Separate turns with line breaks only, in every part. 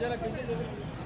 ya la que...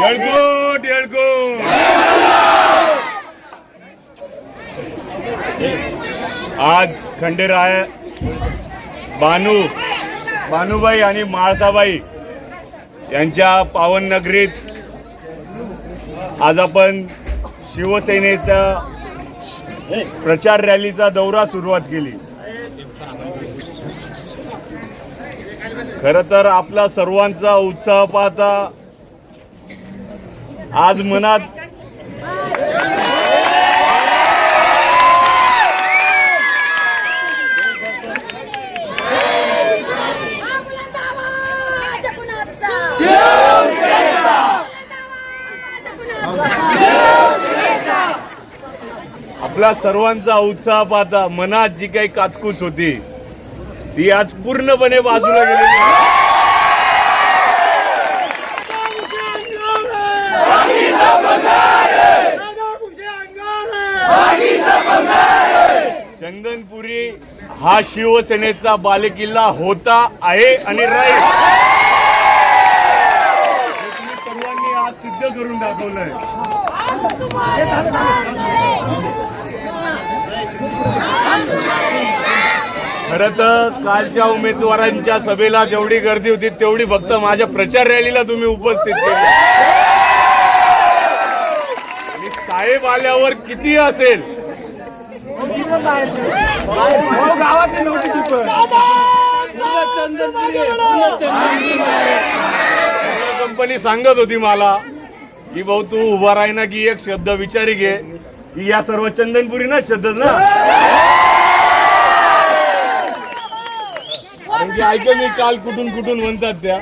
येळकोट येळकोट आज खंडेराय बानू बानूबाई आणि माळसाबाई यांच्या पावन नगरीत आज आपण शिवसेनेचा प्रचार रॅलीचा दौरा सुरुवात केली. खर तर आपला सर्वांचा उत्साह पाहता आज मनात
आपला
सर्वांचा उत्साह पाहता मनात जी काही काचकूच होती ती आज पूर्णपणे बाजूला गेलेली रंगनपुरी चंदनपुरी हा शिवसेनेचा बालेकिल्ला होता आहे आणि राहील. तुम्ही सर्वांनी आज सिद्ध करून दाखवलंय. खर तर कालच्या उमेदवारांच्या सभेला जेवढी गर्दी होती तेवढी फक्त माझ्या प्रचार रॅलीला तुम्ही उपस्थित केली. साहेब आल्यावर किती असेल? कंपनी सांगत होती मला की भाऊ तू उभा राही ना की एक शब्द विचारी घे की या सर्व चंदनपुरी ना शब्द ना म्हणजे ऐक मी काल कुठून कुठून म्हणतात त्या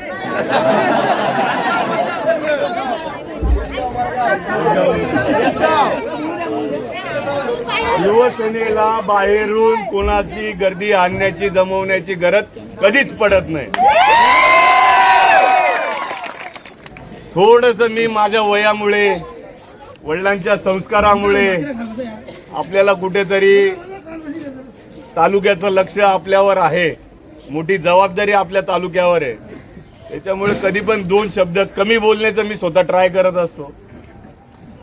युवसेनेला बाहेरून कोणाची गर्दी आणण्याची जमवण्याची गरज कधीच पडत नाही. थोडस मी माझ्या वयामुळे वडिलांच्या संस्कारामुळे आपल्याला कुठेतरी तालुक्याचं लक्ष आपल्यावर आहे. मोठी जबाबदारी आपल्या तालुक्यावर आहे. त्याच्यामुळे कधी पण दोन शब्द कमी बोलण्याचं मी स्वतः ट्राय करत असतो.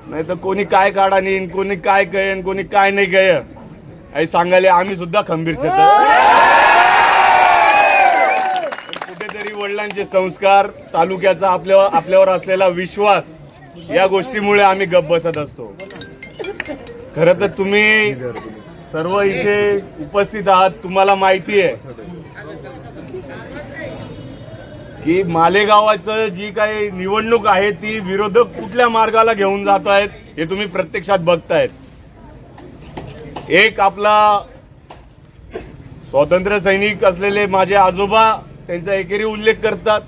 नाही तर कोणी काय काढा नेईन कोणी काय कळेन कोणी काय नाही कळ हे सांगायला आम्ही सुद्धा खंबीर कुठेतरी वडिलांचे संस्कार तालुक्याचा आपल्या आपल्यावर असलेला विश्वास या गोष्टीमुळे आम्ही गप बसत असतो. खर तर तुम्ही सर्व इथे उपस्थित आहात तुम्हाला माहिती आहे. की मालेगावाचं जी काही निवडणूक आहे ती विरोधक कुठल्या मार्गाला घेऊन जात आहेत हे तुम्ही प्रत्यक्षात बघतायत. एक आपला स्वातंत्र्य सैनिक असलेले माझे आजोबा त्यांचा एकेरी उल्लेख करतात.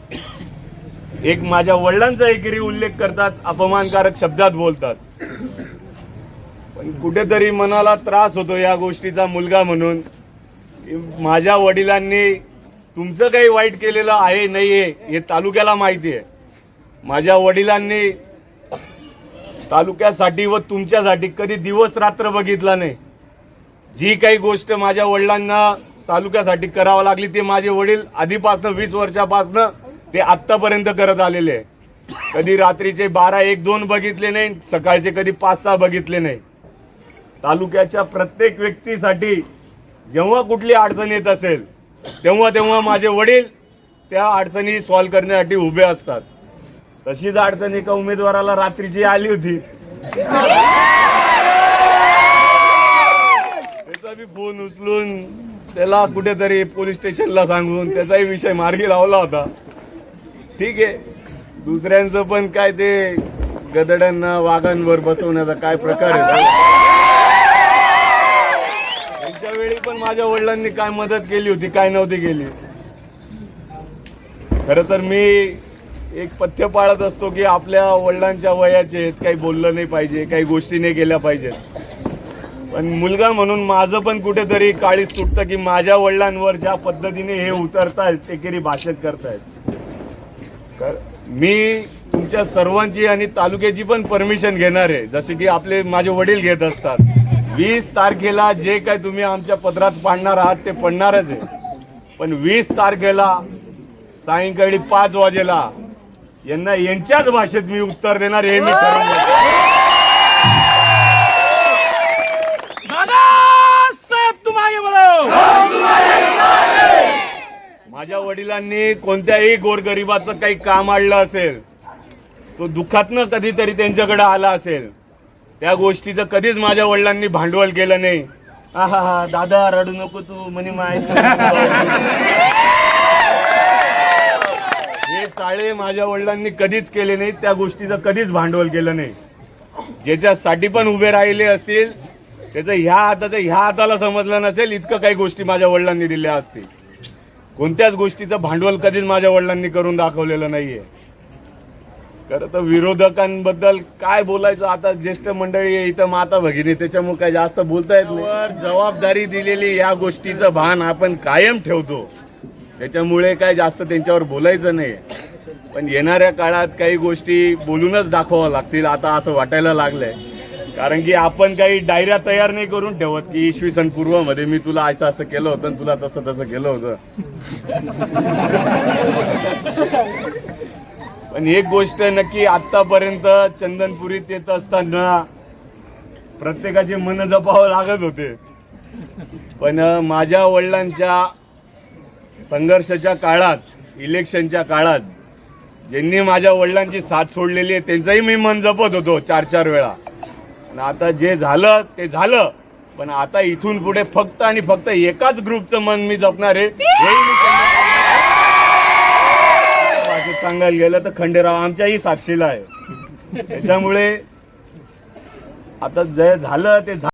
एक माझ्या वडिलांचा एकेरी उल्लेख करतात अपमानकारक शब्दात बोलतात. पण कुठेतरी मनाला त्रास होतो या गोष्टीचा मुलगा म्हणून. माझ्या वडिलांनी तुमचं काही वाईट केलेलं आहे नाही आहे हे तालुक्याला माहिती आहे. माझ्या वडिलांनी तालुक्यासाठी व तुमच्यासाठी कधी दिवस रात्र बघितला नाही. जी काही गोष्ट माझ्या वडिलांना तालुक्यासाठी करावं लागली ते माझे वडील आधीपासनं वीस वर्षापासनं ते आत्तापर्यंत करत आलेले आहे. कधी रात्रीचे बारा एक दोन बघितले नाही सकाळचे कधी पाच सहा बघितले नाही. तालुक्याच्या प्रत्येक व्यक्तीसाठी जेव्हा कुठली अडचण येत असेल तेव्हा तेव्हा माझे वडील त्या अडचणी सॉल्व्ह करण्यासाठी उभे असतात. तशीच अडचण एका उमेदवाराला रात्रीची आली होती. त्याचा बी फोन उचलून त्याला कुठेतरी पोलीस स्टेशनला सांगून त्याचाही विषय मार्गी लावला होता. ठीक आहे. दुसऱ्यांचं पण काय ते गदड्यांना वाघांवर बसवण्याचा काय प्रकार आहे? वेळी पण माझ्या वडिलांनी काय मदत केली होती काय नव्हती केली. खर तर मी एक पथ्य पाळत असतो की आपल्या वडिलांच्या वयाचे आहेत, काही बोललं नाही पाहिजे काही गोष्टी नाही केल्या पाहिजेत. पण मुलगा म्हणून माझं पण कुठेतरी काळीच तुटतं की माझ्या वडिलांवर ज्या पद्धतीने हे उतरतायत एकेरी भाषेत करतायत. मी तुमच्या सर्वांची आणि तालुक्याची पण परमिशन घेणार आहे. जसे की आपले माझे वडील घेत असतात. वीस तारखेला जे काय तुम्ही आमच्या पत्रात पाडणार आहात ते पडणारच आहे. पण वीस तारखेला सायंकाळी पाच वाजेला यांना यांच्याच भाषेत मी उत्तर देणार हे मी माझ्या वडिलांनी कोणत्याही गोरगरिबाचं काही काम आणलं असेल तो दुःखातनं कधीतरी त्यांच्याकडे आला असेल. त्या गोष्टीचं कधीच माझ्या वडिलांनी भांडवल केलं नाही. हा हा दादा रडू नको तू म्हणे माय. हे चाळे माझ्या वडिलांनी कधीच केले नाही त्या गोष्टीचं कधीच भांडवल केलं नाही. ज्याच्यासाठी पण उभे राहिले असतील त्याचं ह्या हाताचं ह्या हाताला समजलं नसेल इतकं काही गोष्टी माझ्या वडिलांनी दिल्या असतील. कोणत्याच गोष्टीचं भांडवल कधीच माझ्या वडिलांनी करून दाखवलेलं नाहीये. खरं तर विरोधकांबद्दल काय बोलायचं? आता ज्येष्ठ मंडळी आहे इथं माता भगिनी त्याच्यामुळे काय जास्त बोलता येत नाही. जबाबदारी दिलेली या गोष्टीचं भान आपण कायम ठेवतो. त्याच्यामुळे काय जास्त त्यांच्यावर बोलायचं नाही. पण येणाऱ्या काळात काही गोष्टी बोलूनच दाखवावं लागतील आता असं वाटायला लागलंय. कारण की आपण काही डायऱ्या तयार नाही करून ठेवत की इसवी सन पूर्वमध्ये मी तुला असं असं केलं होतं आणि तुला तसं तसं केलं होतं. पण एक गोष्ट नक्की आतापर्यंत चंदनपुरीत येत असताना प्रत्येकाचे मन जपावं लागत होते. पण माझ्या वडिलांच्या संघर्षाच्या काळात इलेक्शनच्या काळात ज्यांनी माझ्या वडिलांची साथ सोडलेली आहे त्यांचंही मी मन जपत होतो चार चार वेळा. आणि आता जे झालं ते झालं. पण आता इथून पुढे फक्त आणि फक्त एकाच ग्रुपचं मन मी जपणार आहे. सांगायला गेलं तर खंडेराव आमच्याही साक्षीला आहे. त्याच्यामुळे आता जे झालं ते झालं.